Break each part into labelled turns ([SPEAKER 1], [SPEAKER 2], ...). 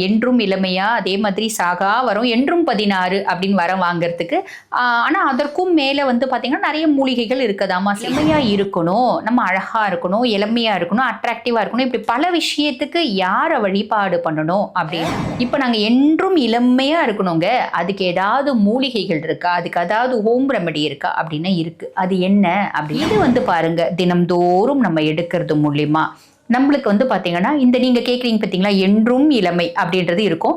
[SPEAKER 1] என்றும் இளமையா அதே மாதிரி சாகா வரும். என்றும் பதினாறு அப்படின்னு வரம் வாங்குறதுக்கு. ஆஹ் ஆனா அதற்கும் மேல வந்து பாத்தீங்கன்னா நிறைய மூலிகைகள் இருக்கதாமா இளமையா. இருக்கணும். நம்ம அழகா இருக்கணும் இளமையா இருக்கணும் அட்ராக்டிவா இருக்கணும். இப்படி பல விஷயத்துக்கு யாரை வழிபாடு பண்ணணும் அப்படின்னு. இப்ப நாங்க என்றும் இளமையா இருக்கணுங்க. அதுக்கு ஏதாவது மூலிகைகள் இருக்கா? அதுக்கு அதாவது ஹோம் ரெமெடி இருக்கா? அப்படின்னு இருக்கு. அது என்ன அப்படி இது வந்து பாருங்க. தினம்தோறும் நம்ம எடுக்கிறது மூலியமா. நம்மளுக்கு வந்து பார்த்தீங்கன்னா இந்த நீங்கள் கேட்குறீங்க பார்த்தீங்களா என்றும் இளமை அப்படின்றது இருக்கும்.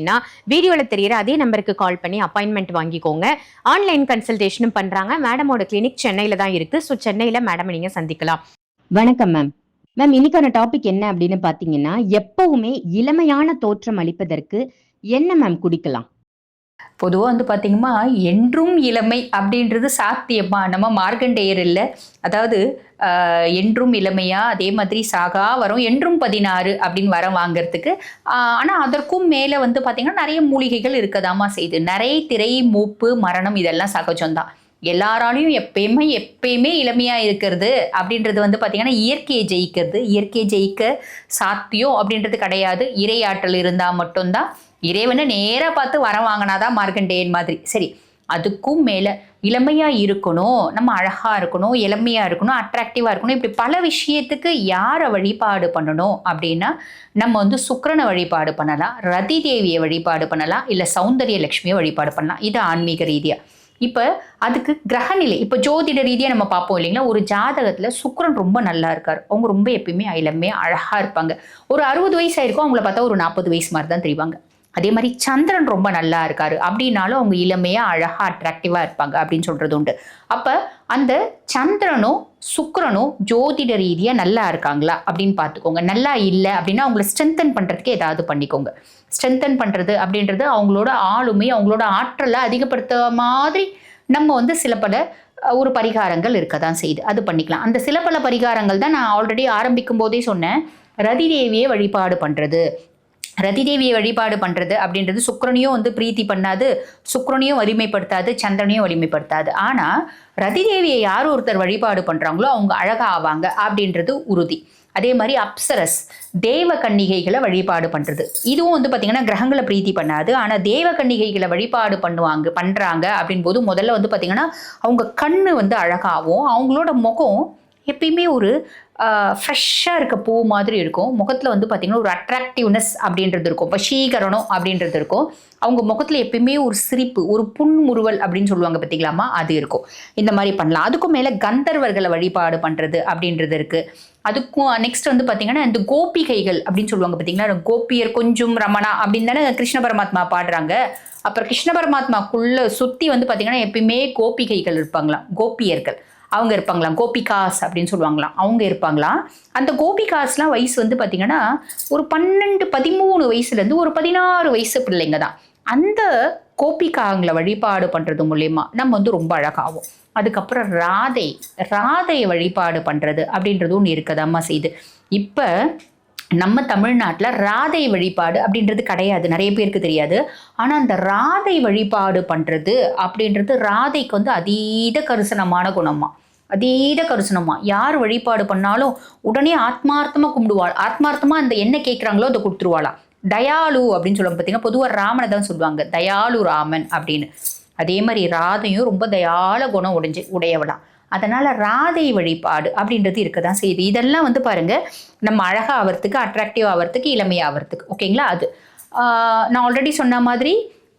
[SPEAKER 2] நினச்சிங்கன்னா வீடியோவில் தெரியிற அதே நம்பருக்கு கால் பண்ணி அப்பாயின்மெண்ட் வாங்கிக்கோங்க. ஆன்லைன் கன்சல்டேஷனும் பண்ணுறாங்க மேடமோட கிளினிக் சென்னையில் தான் இருக்குது ஸோ சென்னையில் மேடம் நீங்கள் சந்திக்கலாம். வணக்கம் மேம் மேம் இன்னைக்கான டாபிக் என்ன அப்படின்னு பார்த்தீங்கன்னா எப்பவுமே இளமையான தோற்றம் அளிப்பதற்கு என்ன மேம் குடிக்கலாம்?
[SPEAKER 1] பொதுவாக வந்து பார்த்திங்கன்னா என்றும் இளமை அப்படின்றது சாத்தியமா? நம்ம மார்க்கண்டேயர் இல்லை. அதாவது என்றும் இளமையா? அதே மாதிரி சாகா வரும். என்றும் பதினாறு அப்படின்னு வரம் வாங்கிறதுக்கு. ஆனால் அதற்கும் மேலே வந்து பார்த்திங்கன்னா நிறைய மூலிகைகள் இருக்கதாமா செய்யுது நிறைய திரை மூப்பு மரணம் இதெல்லாம் சகஜம்தான் எல்லாராலையும் எப்பயுமே எப்பயுமே இளமையாக இருக்கிறது அப்படின்றது வந்து பார்த்திங்கன்னா இயற்கையை ஜெயிக்கிறது. இயற்கையை ஜெயிக்க சாத்தியம் அப்படின்றது கிடையாது. இறையாற்றல் இருந்தால் மட்டும்தான். இறைவனை நேராக பார்த்து வரம் வாங்கினாதான் மார்க்கண்டேயன் மாதிரி. சரி அதுக்கும் மேலே இளமையாக இருக்கணும் நம்ம அழகாக இருக்கணும் இளமையாக இருக்கணும் அட்ராக்டிவாக இருக்கணும் இப்படி பல விஷயத்துக்கு யாரை வழிபாடு பண்ணணும் அப்படின்னா நம்ம வந்து சுக்கரனை வழிபாடு பண்ணலாம் ரதி தேவியை வழிபாடு பண்ணலாம் இல்லை சௌந்தரிய லட்சுமியை வழிபாடு பண்ணலாம். இது ஆன்மீக ரீதியாக இப்போ அதுக்கு கிரகநிலை இப்போ ஜோதிட ரீதியாக நம்ம பார்ப்போம் இல்லைங்களா? ஒரு ஜாதகத்தில் சுக்கரன் ரொம்ப நல்லா இருக்கார். அவங்க ரொம்ப எப்பயுமே இளமையாக அழகாக இருப்பாங்க. ஒரு அறுபது வயசு ஆயிருக்கும் அவங்கள பார்த்தா ஒரு நாற்பது வயசு மாதிரி தான் தெரிவாங்க. அதே மாதிரி சந்திரன் ரொம்ப நல்லா இருக்காரு. அப்படின்னாலும் அவங்க இளமையாக அழகாக அட்ராக்டிவாக இருப்பாங்க அப்படின்னு சொல்கிறது உண்டு. அப்போ அந்த சந்திரனும் சுக்கரனும் ஜோதிட ரீதியாக நல்லா இருக்காங்களா அப்படின்னு பார்த்துக்கோங்க. நல்லா இல்லை அப்படின்னா அவங்கள ஸ்ட்ரென்தன் பண்ணுறதுக்கு ஏதாவது பண்ணிக்கோங்க. ஸ்ட்ரென்தன் பண்ணுறது அப்படின்றது அவங்களோட ஆளுமை அவங்களோட ஆற்றலை அதிகப்படுத்த மாதிரி நம்ம வந்து சில பல ஒரு பரிகாரங்கள் இருக்க தான் செய்யுது. அது பண்ணிக்கலாம். அந்த சில பல பரிகாரங்கள் தான் நான் ஆல்ரெடி ஆரம்பிக்கும் போதே சொன்னேன். ரதி தேவியை வழிபாடு பண்ணுறது ரதி தேவியை வழிபாடு பண்ணுறது அப்படின்றது சுக்கரனையும் வந்து பிரீத்தி பண்ணாது சுக்கரனையும் வலிமைப்படுத்தாது சந்திரனையும் வலிமைப்படுத்தாது. ஆனால் ரதி தேவியை யார் ஒருத்தர் வழிபாடு பண்ணுறாங்களோ அவங்க அழகாக ஆவாங்க அப்படின்றது உறுதி. அதே மாதிரி அப்சரஸ் தேவ கன்னிகைகளை வழிபாடு பண்ணுறது இதுவும் வந்து பார்த்திங்கன்னா கிரகங்களை பிரீத்தி பண்ணாது. ஆனால் தேவ கன்னிகைகளை வழிபாடு பண்ணுவாங்க பண்ணுறாங்க அப்படின் போது முதல்ல வந்து பார்த்திங்கன்னா அவங்க கண் வந்து அழகாகவும் அவங்களோட முகம் எப்பயுமே ஒரு ஃப்ரெஷ்ஷாக இருக்க பூ மாதிரி இருக்கும். முகத்தில் வந்து பார்த்திங்கன்னா ஒரு அட்ராக்டிவ்னஸ் அப்படின்றது இருக்கும். வசீகரணம் அப்படின்றது இருக்கும். அவங்க முகத்தில் எப்பயுமே ஒரு சிரிப்பு ஒரு புன்முறுவல் அப்படின்னு சொல்லுவாங்க பார்த்தீங்களாமா அது இருக்கும். இந்த மாதிரி பண்ணலாம். அதுக்கும் மேலே கந்தர்வர்களை வழிபாடு பண்ணுறது அப்படின்றது இருக்குது அதுக்கும் நெக்ஸ்ட் வந்து பார்த்திங்கன்னா இந்த கோபிகைகள் அப்படின்னு சொல்லுவாங்க பார்த்திங்கன்னா கோபியர் கொஞ்சம் ரமணா அப்படின்னு தானே கிருஷ்ண பரமாத்மா பாடுறாங்க. அப்புறம் கிருஷ்ண பரமாத்மாக்குள்ளே சுற்றி வந்து பார்த்திங்கன்னா எப்பயுமே கோபிகைகள் இருப்பாங்களாம் கோபியர்கள். அவங்க இருப்பாங்களாம். கோபிகாஸ் அப்படின்னு சொல்லுவாங்களாம். அவங்க இருப்பாங்களாம். அந்த கோபிகாஸ்லாம் வயசு வந்து பார்த்தீங்கன்னா ஒரு பன்னெண்டு பதிமூணு வயசுலேருந்து ஒரு பதினாறு வயசு பிள்ளைங்க தான். அந்த கோபிகாங்களை வழிபாடு பண்ணுறது மூலயமா நம்ம வந்து ரொம்ப அழகாகும். அதுக்கப்புறம் ராதை ராதையை வழிபாடு பண்ணுறது அப்படின்றது ஒன்று இருக்கதாம்மா செய்யுது. இப்போ நம்ம தமிழ்நாட்டில் ராதை வழிபாடு அப்படின்றது கிடையாது. நிறைய பேருக்கு தெரியாது. ஆனால் அந்த ராதை வழிபாடு பண்ணுறது அப்படின்றது ராதைக்கு வந்து அதீத கரிசனமான குணமா அதீத கரிசனமா யார் வழிபாடு பண்ணாலும் உடனே ஆத்மார்த்தமாக கும்பிடுவாள் ஆத்மார்த்தமாக அந்த என்ன கேட்குறாங்களோ அதை கொடுத்துருவாளாம். தயாளு அப்படின்னு சொல்லுவாங்க பார்த்தீங்கன்னா பொதுவாக ராமனை தான் சொல்லுவாங்க. தயாளு ராமன் அப்படின்னு. அதே மாதிரி ராதையும் ரொம்ப தயால குணம் உடைஞ்சு உடையவளாம். அதனால் ராதை வழிபாடு அப்படின்றது இருக்க தான் செய்யுது. இதெல்லாம் வந்து பாருங்க நம்ம அழகாக ஆகிறதுக்கு அட்ராக்டிவ் ஆகிறதுக்கு இளமையாகிறதுக்கு ஓகேங்களா அது. நான் ஆல்ரெடி சொன்ன மாதிரி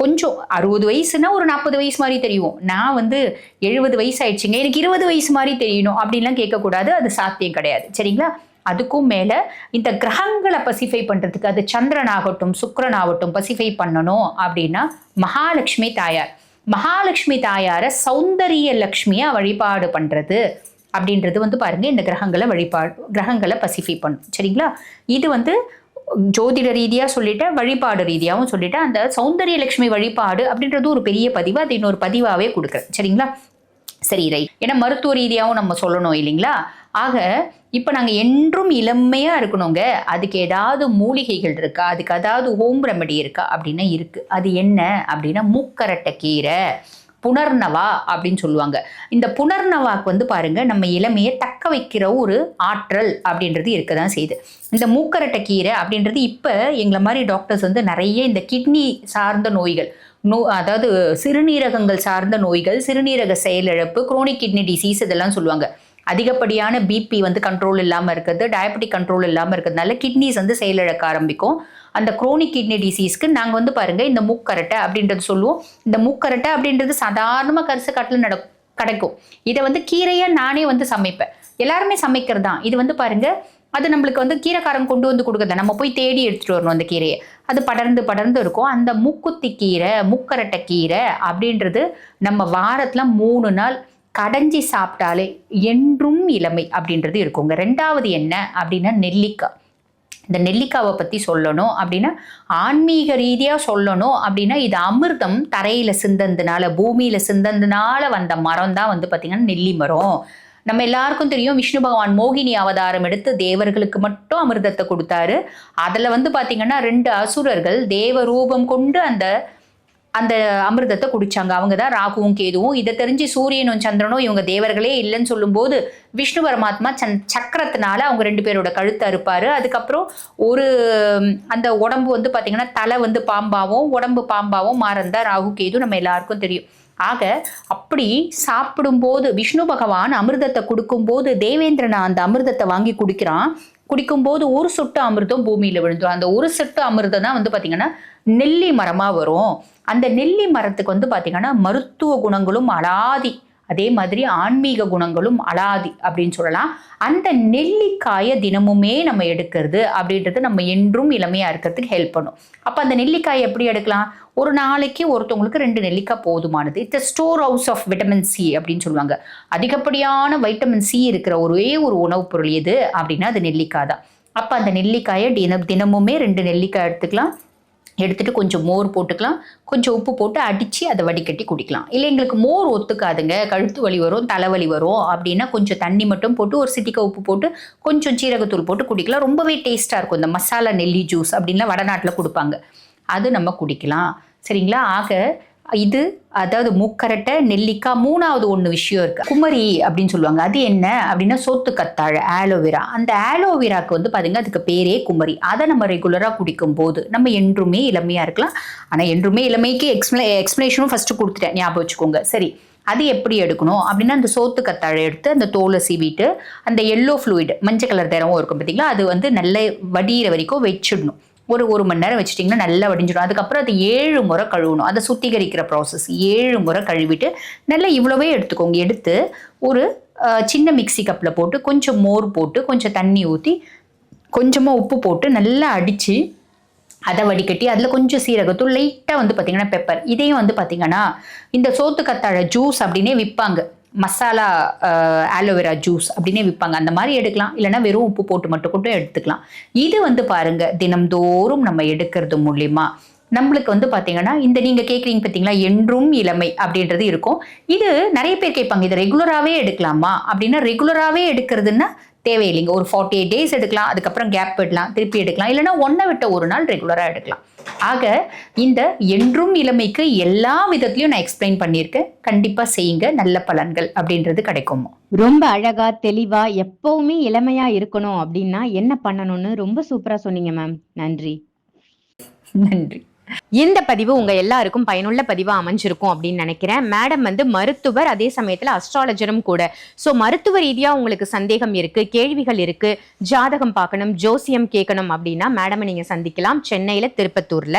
[SPEAKER 1] கொஞ்சம் அறுபது வயசுனா ஒரு நாற்பது வயசு மாதிரி தெரியும். நான் வந்து எழுபது வயசு ஆயிடுச்சுங்க எனக்கு இருபது வயசு மாதிரி தெரியணும் அப்படின்லாம் கேட்கக்கூடாது அது சாத்தியம் கிடையாது. சரிங்களா? அதுக்கும் மேலே இந்த கிரகங்களை பசிஃபை பண்ணுறதுக்கு அது சந்திரன் ஆகட்டும் சுக்ரன் ஆகட்டும் பசிஃபை பண்ணணும் அப்படின்னா மகாலட்சுமி தாயார். மகாலட்சுமி தாயாரை சௌந்தரிய லக்ஷ்மியாக வழிபாடு பண்ணுறது அப்படின்றது வந்து பாருங்க இந்த கிரகங்களை வழிபாடு கிரகங்களை பசிஃபை பண்ணும். சரிங்களா? இது வந்து ஜோதிட ரீதியாக சொல்லிட்டேன் வழிபாடு ரீதியாகவும் சொல்லிட்டேன். அந்த சௌந்தரிய லட்சுமி வழிபாடு அப்படின்றது ஒரு பெரிய பதிவு அது இன்னொரு பதிவாகவே கொடுக்குறேன். சரிங்களா? சரி ரைட். ஏன்னா மருத்துவ ரீதியாகவும் நம்ம சொல்லணும் இல்லைங்களா? ஆக இப்போ நாங்கள் என்றும் இளமையாக இருக்கணுங்க. அதுக்கு ஏதாவது மூலிகைகள் இருக்கா? அதுக்கு ஏதாவது ஹோம் ரெமடி இருக்கா? அப்படின்னா இருக்குது அது என்ன அப்படின்னா மூக்கரட்டை கீரை புனர்னவா அப்படின்னு சொல்லுவாங்க. இந்த புனர்னவாக்கு வந்து பாருங்க நம்ம இளமையை தக்க வைக்கிற ஒரு ஆற்றல் அப்படின்றது இருக்க தான் செய்யுது. இந்த மூக்கரட்டை கீரை அப்படின்றது இப்போ எங்களை மாதிரி டாக்டர்ஸ் வந்து நிறைய இந்த கிட்னி சார்ந்த நோய்கள் நோ அதாவது சிறுநீரகங்கள் சார்ந்த நோய்கள் சிறுநீரக செயலிழப்பு குரோனிக் கிட்னி டிசீஸ் இதெல்லாம் சொல்லுவாங்க. அதிகப்படியான பிபி வந்து கண்ட்ரோல் இல்லாமல் இருக்கிறது டயபெட்டிக் கண்ட்ரோல் இல்லாமல் இருக்கிறதுனால கிட்னிஸ் வந்து செயலிழக்க ஆரம்பிக்கும். அந்த குரோனிக் கிட்னி டிசீஸ்க்கு நாங்கள் வந்து பாருங்கள் இந்த மூக்கரட்டை அப்படின்றது சொல்லுவோம். இந்த மூக்கரட்டை அப்படின்றது சாதாரணமாக கரிசு காட்டில் நட கிடைக்கும். இதை வந்து கீரையை நானே வந்து சமைப்பேன். எல்லாருமே சமைக்கிறது தான் இது வந்து பாருங்கள் அது நம்மளுக்கு வந்து கீரைக்காரம் கொண்டு வந்து கொடுக்குறது நம்ம போய் தேடி எடுத்துட்டு வரணும் அந்த கீரையை. அது படர்ந்து படர்ந்து இருக்கும். அந்த மூக்குத்தி கீரை மூக்கரட்டை கீரை அப்படின்றது நம்ம வாரத்தில் மூணு நாள் கடைஞ்சி சாப்பிட்டாலே என்றும் இளமை அப்படின்றது இருக்குங்க. ரெண்டாவது என்ன அப்படின்னா நெல்லிக்காய். இந்த நெல்லிக்காவை பற்றி சொல்லணும் அப்படின்னா ஆன்மீக ரீதியாக சொல்லணும் அப்படின்னா இது அமிர்தம் தரையில் சிந்தந்தனால பூமியில் சிந்தந்தனால வந்த மரம் தான் வந்து பார்த்திங்கன்னா நெல்லி மரம். நம்ம எல்லாருக்கும் தெரியும் விஷ்ணு பகவான் மோகினி அவதாரம் எடுத்து தேவர்களுக்கு மட்டும் அமிர்தத்தை கொடுத்தாரு. அதில் வந்து பார்த்திங்கன்னா ரெண்டு அசுரர்கள் தேவ ரூபம் கொண்டு அந்த அந்த அமிர்தத்தை குடிச்சாங்க. அவங்க தான் ராகுவும் கேதுவும். இதை தெரிஞ்சு சூரியனும் சந்திரனும் இவங்க தேவர்களே இல்லைன்னு சொல்லும்போது விஷ்ணு பரமாத்மா சன் சக்கரத்தினால அவங்க ரெண்டு பேரோட கழுத்தை அறுப்பார் அதுக்கப்புறம் ஒரு அந்த உடம்பு வந்து பார்த்தீங்கன்னா தலை வந்து பாம்பாவும் உடம்பு பாம்பாவும் மாறந்தா ராகு கேது நம்ம எல்லாருக்கும் தெரியும். ஆக அப்படி சாப்பிடும்போது விஷ்ணு பகவான் அமிர்தத்தை கொடுக்கும்போது தேவேந்திரனை அந்த அமிர்தத்தை வாங்கி குடிக்கிறான். குடிக்கும்போது ஒரு சொட்டு அமிர்தம் பூமியில் விழுந்துடும் அந்த ஒரு சொட்டு அமிர்தம் தான் வந்து பார்த்தீங்கன்னா நெல்லி மரமாக வரும். அந்த நெல்லி மரத்துக்கு வந்து பார்த்திங்கன்னா மருத்துவ குணங்களும் அலாதி. அதே மாதிரி ஆன்மீக குணங்களும் அலாதி அப்படின்னு சொல்லலாம். அந்த நெல்லிக்காயை தினமுமே நம்ம எடுக்கிறது அப்படின்றது நம்ம என்றும் இளமையாக இருக்கிறதுக்கு ஹெல்ப் பண்ணும். அப்போ அந்த நெல்லிக்காயை எப்படி எடுக்கலாம்? ஒரு நாளைக்கு ஒருத்தவங்களுக்கு ரெண்டு நெல்லிக்காய் போதுமானது. It's storehouse of vitamin C அப்படின்னு சொல்லுவாங்க. அதிகப்படியான வைட்டமின் சி இருக்கிற ஒரே ஒரு உணவுப் பொருள் எது அப்படின்னா அது நெல்லிக்காய் தான். அப்போ அந்த நெல்லிக்காயை தினம் தினமுமே ரெண்டு நெல்லிக்காய் எடுத்துக்கலாம். எடுத்துட்டு கொஞ்சம் மோர் போட்டுக்கலாம். கொஞ்சம் உப்பு போட்டு அடித்து அதை வடிகட்டி குடிக்கலாம். இல்லை எங்களுக்கு மோர் ஒத்துக்காதுங்க. கழுத்து வலி வரும் தலைவலி வரும். அப்படின்னா கொஞ்சம் தண்ணி மட்டும் போட்டு ஒரு சிட்டிக்க உப்பு போட்டு கொஞ்சம் சீரகத்தூள் போட்டு குடிக்கலாம். ரொம்பவே டேஸ்ட்டாக இருக்கும். இந்த மசாலா நெல்லி ஜூஸ் அப்படின்லாம் வடநாட்டில் கொடுப்பாங்க. அது நம்ம குடிக்கலாம். சரிங்களா? ஆக இது அதாவது மூக்கரட்டை நெல்லிக்காய் மூணாவது ஒன்று விஷயம் இருக்கு. குமரி அப்படின்னு சொல்லுவாங்க. அது என்ன? அப்படின்னா சோத்து கத்தாழை ஆலோவேரா. அந்த ஆலோவேராக்கு வந்து பாத்தீங்கன்னா அதுக்கு பேரே குமரி. அதை நம்ம ரெகுலராக குடிக்கும் போது நம்ம என்றுமே இளமையாக இருக்கலாம். ஆனால் என்றுமே இளமைக்கு எக்ஸ்பிளே எக்ஸ்பிளேஷனும் ஃபஸ்ட்டு கொடுத்துட்டேன். ஞாபகம் வச்சுக்கோங்க. சரி அது எப்படி எடுக்கணும்? அப்படின்னா அந்த சோத்து கத்தாழை எடுத்து அந்த தோலை சீவிட்டு அந்த எல்லோ ஃப்ளூயிட் மஞ்சள் கலர் திரவம் இருக்கும் பார்த்தீங்களா அது வந்து நல்ல வடிகிற வரைக்கும் வச்சிடணும். ஒரு ஒரு மணி நேரம் வச்சிட்டிங்கன்னா நல்லா வடிஞ்சிடும். அதுக்கப்புறம் அது ஏழு முறை கழுவணும். அதை சுத்திகரிக்கிற ப்ராசஸ் ஏழு முறை கழுவிட்டு நல்லா இவ்வளோவே எடுத்துக்கோங்க. எடுத்து ஒரு சின்ன மிக்ஸி கப்பில் போட்டு கொஞ்சம் மோர் போட்டு கொஞ்சம் தண்ணி ஊற்றி கொஞ்சமாக உப்பு போட்டு நல்லா அடித்து அதை வடிகட்டி அதில் கொஞ்சம் சீரகத்தூள் லைட்டாக வந்து பார்த்திங்கன்னா பெப்பர் இதையும் வந்து பார்த்திங்கன்னா இந்த சோத்து கத்தாழை ஜூஸ் அப்படின்னே விற்பாங்க மசாலா ஆலோவேரா ஜூஸ் அப்படின்னே விற்பாங்க அந்த மாதிரி எடுக்கலாம். இல்லைன்னா வெறும் உப்பு போட்டு மட்டும் கூட எடுத்துக்கலாம். இது வந்து பாருங்க தினம்தோறும் நம்ம எடுக்கிறது மூலியமா. நம்மளுக்கு வந்து பார்த்தீங்கன்னா இந்த நீங்கள் கேட்குறீங்க பார்த்தீங்களா என்றும் இளமை அப்படின்றது இருக்கும். இது நிறைய பேர் கேட்பாங்க இதை ரெகுலராகவே எடுக்கலாமா? அப்படின்னா ரெகுலராகவே எடுக்கிறதுன்னா தேவையில்லைங்க. ஒரு ஃபார்ட்டி எயிட் டேஸ் எடுக்கலாம் அதுக்கப்புறம் கேப் விடலாம் திருப்பி எடுக்கலாம். இல்லைன்னா ஒன்றை விட்ட ஒரு நாள் ரெகுலராக எடுக்கலாம். ஆக இந்த என்றும் இளமைக்கு எல்லா விதத்துலையும் நான் எக்ஸ்பிளைன் பண்ணியிருக்கேன். கண்டிப்பாக செய்யுங்க. நல்ல பலன்கள் அப்படின்றது கிடைக்கும்?
[SPEAKER 2] ரொம்ப அழகா தெளிவா எப்பவுமே இளமையா இருக்கணும் அப்படின்னா என்ன பண்ணணும்னு ரொம்ப சூப்பரா சொன்னீங்க மேம் நன்றி.
[SPEAKER 1] நன்றி.
[SPEAKER 2] இந்த பதிவு உங்க எல்லாருக்கும் பயனுள்ள பதிவா அமைஞ்சிருக்கும் அப்படின்னு நினைக்கிறேன். மேடம் வந்து மருத்துவர் அதே சமயத்துல அஸ்ட்ராலஜரும் கூட. சோ மருத்துவ ரீதியா உங்களுக்கு சந்தேகம் இருக்கு கேள்விகள் இருக்கு ஜாதகம் பார்க்கணும் ஜோசியம் கேட்கணும் அப்படின்னா மேடமை நீங்க சந்திக்கலாம். சென்னையில திருப்பத்தூர்ல.